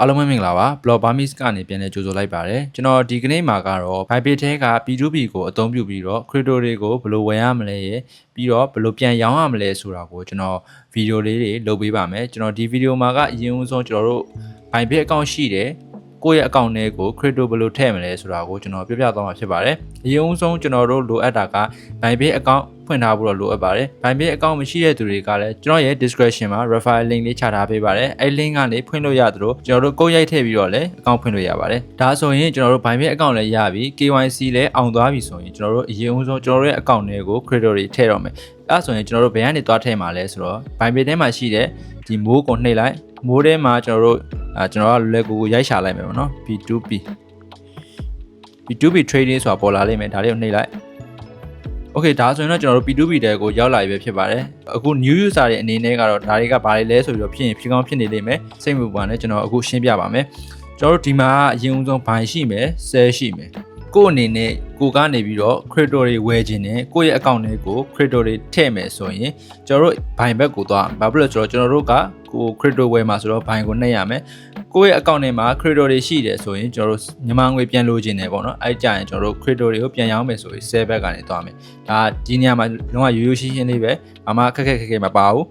အားလုံးပဲမင်္ဂလာပါ Blog Burmese ကနေပြန်လည်ကြိုဆိုလိုက်ပါတယ်ကျွန်တော်ဒီကနေ့မှာကတော့ Bybit ထဲက P2P ကိုအသုံးပြုပြီးတော့ crypto တွေကိုဘယ်လိုဝယ်ရမလဲရယ်ပြီးတော့ဘယ်လိုပြန်ရောင်းရမလဲဆိုတာကိုကျွန်တော်ဗီဒီယိုလေးတွေလုပ်ပေးပါမယ်ကျွန်တော်ဒီဗီဒီယိုမှာကအရင်ဦးဆုံးကျွန်တော်တို့ Bybit account ရှိတယ် ကိုယ့်ရဲ့ account ထဲကို crypto ဘယ်လိုထည့်မလဲဆိုတာကိုကျွန်တော်ပြပြသွားမှာဖြစ်ပါတယ်အရင်ဦးဆုံးကျွန်တော်တို့လိုအပ်တာက Bybit account ဖွင့်ထားဖို့တော့လိုအပ်ပါတယ်။ Bybit account မရှိတဲ့သူတွေကလည်းကျွန်တော်ရဲ့ description မှာ referral link လေးချထားပေးပါတယ်။အဲ့ link ကနေဖွင့်လို့ရသလိုကျွန်တော်တို့ကိုယ်ရိုက်ထည့်ပြီးတော့လည်း account ဖွင့်လို့ရပါတယ်။ဒါဆိုရင်ကျွန်တော်တို့ Bybit account လည်းရပြီ KYC လည်းအောင်သွားပြီဆိုရင်ကျွန်တော်တို့အရင်ဦးဆုံးကျွန်တော်တို့ရဲ့ account တွေကို credit တွေထည့်တော့မယ်။အဲ့ဆိုရင်ကျွန်တော်တို့ဘယ်ကနေသွားထည့်မှာလဲဆိုတော့ Bybit ထဲမှာရှိတဲ့ဒီမိုးကိုနှိပ်လိုက်မိုးထဲမှာကျွန်တော်တို့ အာကျွန်တော်ကလွယ်ကူကူရိုက်ရှာလိုက်မယ်ပေါ့နော် P2P P2P trading ဆိုတာပေါ်လာလိမ့်မယ်ဒါလေးကိုနှိပ်လိုက် โอเคဒါဆိုရင်တော့ကျွန်တော်တို့ P2P တဲကိုရောက်လာပြီပဲဖြစ်ပါတယ်အခု new user တွေအနေနဲ့ကတော့ဒါတွေကဘာတွေလဲဆိုပြီးတော့ဖြစ်ရင်ဖြစ်ကောင်းဖြစ်နေလိမ့်မယ်စိတ်မပူပါနဲ့ကျွန်တော်အခုရှင်းပြပါမယ်ကျွန်တော်တို့ဒီမှာအရင်ဦးဆုံးဘိုင်ရှိမယ် sell ရှိမယ် ကို့အနေနဲ့ကိုကနေပြီးတော့ crypto တွေဝယ်ခြင်းနဲ့ကိုယ့်ရဲ့ account တွေကို crypto တွေထည့်မယ်ဆိုရင်ကျွန်တော်တို့ဘိုင်ဘက်ကိုသွားဘာဖြစ်လို့လဲဆိုတော့ကျွန်တော်တို့ကကို crypto ဝယ်မှာဆိုတော့ဘိုင်ကိုနှိပ်ရမယ်ကိုယ့်ရဲ့ account ထဲမှာ crypto တွေရှိတယ်ဆိုရင်ကျွန်တော်တို့မြန်မာငွေပြန်လိုချင်တယ်ပေါ့နော်အဲ့ကြရင်ကျွန်တော်တို့ crypto တွေကိုပြန်ရောင်းမယ်ဆိုရင် sell back ကနေသွားမယ်ဒါဒီနေရာမှာလုံးဝရိုးရိုးရှင်းရှင်းလေးပဲဘာမှခက်ခက်ခက်ခက်မပါဘူး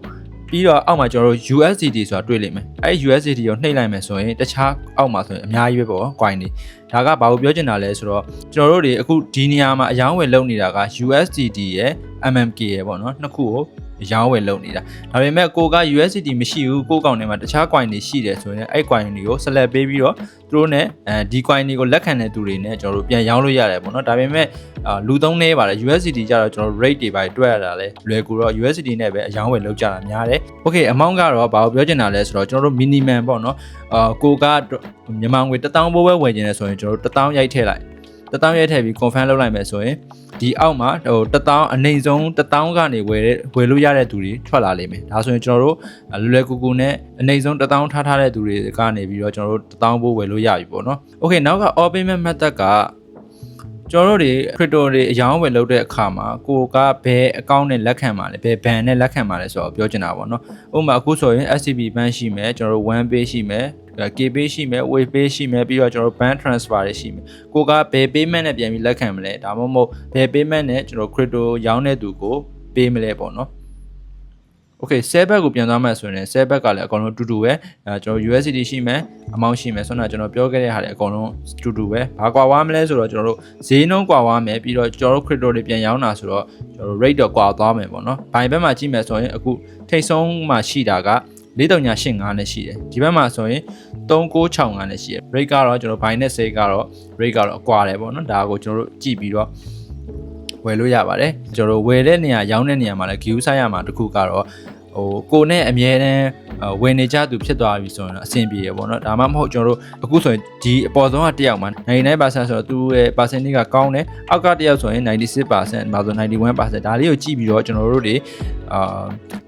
ပြီးတော့အောက်မှာကျွန်တော်တို့ USDT ဆိုတာတွေ့လိမ့်မယ်အဲ့ USDT ကိုနှိပ်လိုက်မယ်ဆိုရင်တခြားအောက်မှာဆိုရင်အများကြီးပဲပေါ့ coin တွေဒါကဘာကိုပြောချင်တာလဲဆိုတော့ကျွန်တော်တို့တွေအခုဒီနေရာမှာအယောင်းဝယ်လုပ်နေတာက USDT ရယ် MMK ရယ်ပေါ့နော်နှစ်ခုကို ရောင်းဝယ်လုပ်နေတာဒါပေမဲ့ကိုက USDT မရှိဘူးကိုကောင်ထဲမှာတခြား coin တွေရှိတယ်ဆိုရင်အဲ့ coin တွေကို select ပေးပြီးတော့သူတို့ ਨੇ အဲဒီ coin တွေကိုလက်ခံတဲ့သူတွေ ਨੇ ကျွန်တော်တို့ပြန်ရောင်းလို့ရတယ်ပေါ့နော်ဒါပေမဲ့အာလူသုံးနေပါတယ် USDT ကြတော့ကျွန်တော်တို့ rate တွေပါတွက်ရတာလဲလွယ်ကူတော့ USDT နဲ့ပဲအရောင်းဝယ်လုပ်ကြတာများတယ် Okay amount ကတော့ဘာကိုပြောချင်တာလဲဆိုတော့ကျွန်တော်တို့ minimum ပေါ့နော်အာကိုကမြန်မာငွေ1000ဘိုးပဲဝယ်ခြင်းလဲဆိုရင်ကျွန်တော်တို့1000ရိုက်ထည့်လိုက် 1000ရိုက်ထည့်ပြီး confirm လုပ်လိုက်မယ်ဆိုရင်ဒီအောက်မှာဟို1000အနေဆုံး1000ကနေဝယ်တဲ့ဝယ်လို့ရတဲ့သူတွေထွက်လာလိမ့်မယ်ဒါဆိုရင်ကျွန်တော်တို့လွယ်လွယ်ကူကူနဲ့အနေဆုံး1000ထားထားတဲ့သူတွေကနေပြီးတော့ကျွန်တော်တို့1000ဘိုးဝယ်လို့ရပြီပေါ့နော် Okay နောက်က all payment method က ကျွန်တော်တို့တွေ crypto တွေအယောင်းဝယ်လုပ်တဲ့အခါမှာကိုကဘယ် account နဲ့လက်ခံမှာလဲဘယ် ban နဲ့လက်ခံမှာလဲဆိုတော့ပြောချင်တာပေါ့နော်ဥပမာအခုဆိုရင် SCB ban ရှိမယ်ကျွန်တော်တို့ one pay ရှိမယ် KPay ရှိမယ် Wave Pay ရှိမယ်ပြီးတော့ကျွန်တော်တို့ bank transfer တွေရှိမယ်ကိုကဘယ် payment နဲ့ပြန်ပြီးလက်ခံမလဲဒါမှမဟုတ်ဘယ် payment နဲ့ကျွန်တော် crypto ရောင်းတဲ့သူကိုပေးမလဲပေါ့နော် Okay sell back ကိုပြန်သွားမှဆိုရင် sell back ကလည်းအကောင်လုံးတူတူပဲအဲကျွန်တော် USDT ရှိမယ် amount ရှိမယ်ဆိုတော့ကျွန်တော်ပြောခဲ့တဲ့ဟာတွေအကောင်လုံးတူတူပဲဘာကွာဝါမလဲဆိုတော့ကျွန်တော်တို့ဈေးနှုန်းကွာဝါမယ်ပြီးတော့ကျွန်တော်တို့ crypto တွေပြန်ရောင်းတာဆိုတော့ကျွန်တော်တို့ rate တော့ကွာသွားမယ်ပေါ့နော်ဘိုင်ဘက်မှာကြည့်မယ်ဆိုရင်အခုထိတ်ဆုံးမှာရှိတာက4385နဲ့ရှိတယ်ဒီဘက်မှာဆိုရင်3965နဲ့ရှိတယ် rate ကတော့ကျွန်တော်ဘိုင်နဲ့ sale ကတော့ rate ကတော့အကွာတယ်ပေါ့နော်ဒါကိုကျွန်တော်တို့ကြည့်ပြီးတော့ ဝယ်လို့ရပါတယ်ကျွန်တော်တို့ဝယ်တဲ့နေရာရောင်းတဲ့နေရာမှာလည်း view ဆိုင်ရမှာတခုကတော့ဟိုကိုနဲ့အမြဲတမ်းဝင်နေကြသူဖြစ်သွားပြီဆိုရင်တော့အဆင်ပြေရပေါ့နော်ဒါမှမဟုတ်ကျွန်တော်တို့အခုဆိုရင်ဒီအပေါ်ဆုံးကတစ်ယောက်မှာ99%ဆိုတော့သူ့ရဲ့ percentage ကကောင်းတယ်အောက်ကတစ်ယောက်ဆိုရင်96%ပါဆို91%ဒါလေးကိုကြည့်ပြီးတော့ကျွန်တော်တို့တွေ အာ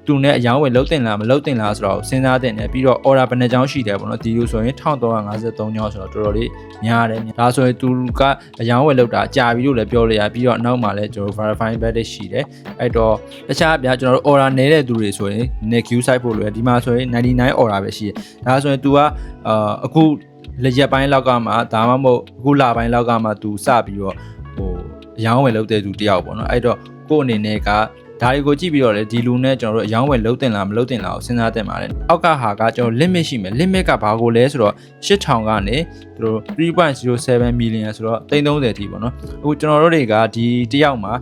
သူနဲ့အယောင်းဝယ်လုံးတင်လားမလုံးတင်လားဆိုတော့စဉ်းစားတင်တယ်ပြီးတော့ order ဘယ်နှကြောင်းရှိတယ်ပေါ့နော်ဒီလိုဆိုရင်1353ကြောင်းဆိုတော့တော်တော်လေးများတယ်ဒါဆိုရင်သူကအယောင်းဝယ်လောက်တာကြာပြီလို့လည်းပြောလို့ရပြီးတော့နောက်မှလည်းကျွန်တော် verify badge ရှိတယ်အဲ့တော့တခြားအပြကျွန်တော်တို့ order နေတဲ့သူတွေဆိုရင် net queue site ဖို့လိုရဒီမှာဆိုရင်99 order ပဲရှိတယ်ဒါဆိုရင် तू ကအာအခုလက်ရက်ပိုင်းလောက်ကမှဒါမှမဟုတ်အခုလပိုင်းလောက်ကမှ तू စပြီးတော့ဟိုအယောင်းဝယ်လုပ်တဲ့သူတယောက်ပေါ့နော်အဲ့တော့ကို့အနေနဲ့က ဒါတွေကိုကြည့်ပြီးတော့လေဒီလူနဲ့ကျွန်တော်တို့အယောင်းဝယ်လုံးတင်လားမလုံးတင်လားကိုစဉ်းစားတင်ပါတယ်။အောက်ကဟာကကျွန်တော် limit ရှိမယ် limit ကဘာကိုလဲဆိုတော့8000ကနေသူတို့3.07 million ဆိုတော့330ထိပေါ့နော်။အခုကျွန်တော်တို့တွေကဒီတယောက်မှာ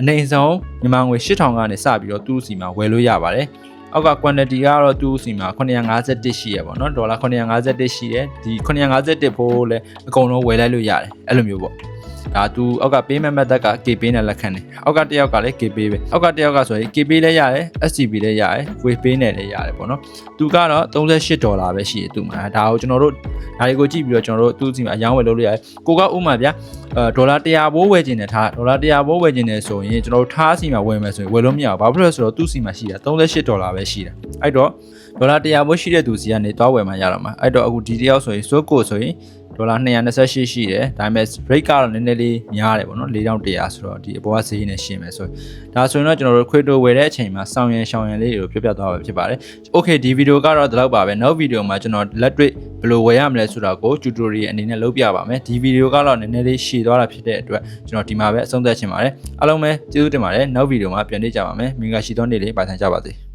အနေဆုံးမြန်မာငွေ8000ကနေစပြီးတော့သူ့စီမှာဝယ်လို့ရပါတယ်။အောက်က quantity ကတော့သူ့စီမှာ951ရှိရပေါ့နော်ဒေါ်လာ951ရှိတယ်ဒီ951ဖိုးလည်းအကုန်လုံးဝယ်လိုက်လို့ရတယ်အဲ့လိုမျိုးပေါ့ ဒါသူအောက်က payment method က KPay နဲ့လက်ခံတယ်အောက်ကတစ်ယောက်ကလည်း KPay ပဲအောက်ကတစ်ယောက်ကဆိုရင် KPay လည်းရတယ် SCB လည်းရတယ် WavePay နဲ့လည်းရတယ်ပေါ့နော်သူကတော့38ဒေါ်လာပဲရှိတယ်သူမှာဒါကိုကျွန်တော်တို့ဒါတွေကိုကြည့်ပြီးတော့ကျွန်တော်တို့သူ့စီမှာအယောင်းဝယ်လုပ်လို့ရတယ်ကိုကဥမာဗျာအဲဒေါ်လာ100ဘိုးဝယ်ခြင်းနဲ့ထားဒေါ်လာ100ဘိုးဝယ်ခြင်းနဲ့ဆိုရင်ကျွန်တော်တို့ထားစီမှာဝယ်မယ်ဆိုရင်ဝယ်လို့မရဘူးဘာဖြစ်လို့လဲဆိုတော့သူ့စီမှာရှိတာ38ဒေါ်လာပဲရှိတာအဲ့တော့ဒေါ်လာ100ဘိုးရှိတဲ့သူစီကနေတွားဝယ်မှရတော့မှာအဲ့တော့အခုဒီတယောက်ဆိုရင်စိုးကိုဆိုရင် ဒေါ်လာ228ရှိတယ်ဒါပေမဲ့ rate ကတော့နည်းနည်းလေးများတယ်ပေါ့နော်4100ဆိုတော့ဒီအပေါ်ကဈေးနဲ့ရှင်းမယ်ဆိုရင်ဒါဆိုရင်တော့ကျွန်တော်တို့ crypto ဝယ်တဲ့အချိန်မှာစောင့်ရန်ရှောင်ရန်လေးတွေကိုပြပြသွားပါဖြစ်ပါတယ် okay ဒီဗီဒီယိုကတော့ဒီလောက်ပါပဲနောက်ဗီဒီယိုမှာကျွန်တော်လက်တွေ့ဘယ်ယ်လိုဝယ်ရမလဲဆိုတာကို tutorial အနေနဲ့လုပ်ပြပါမယ်ဒီဗီဒီယိုကတော့နည်းနည်းလေးရှည်သွားတာဖြစ်တဲ့အတွက်ကျွန်တော်ဒီမှာပဲအဆုံးသတ်ချင်ပါတယ်အားလုံးပဲကျေးဇူးတင်ပါတယ်နောက်ဗီဒီယိုမှာပြန်တွေ့ကြပါမယ်မင်္ဂလာရှိသောနေ့လေးပါဆိုင်ကြပါစေ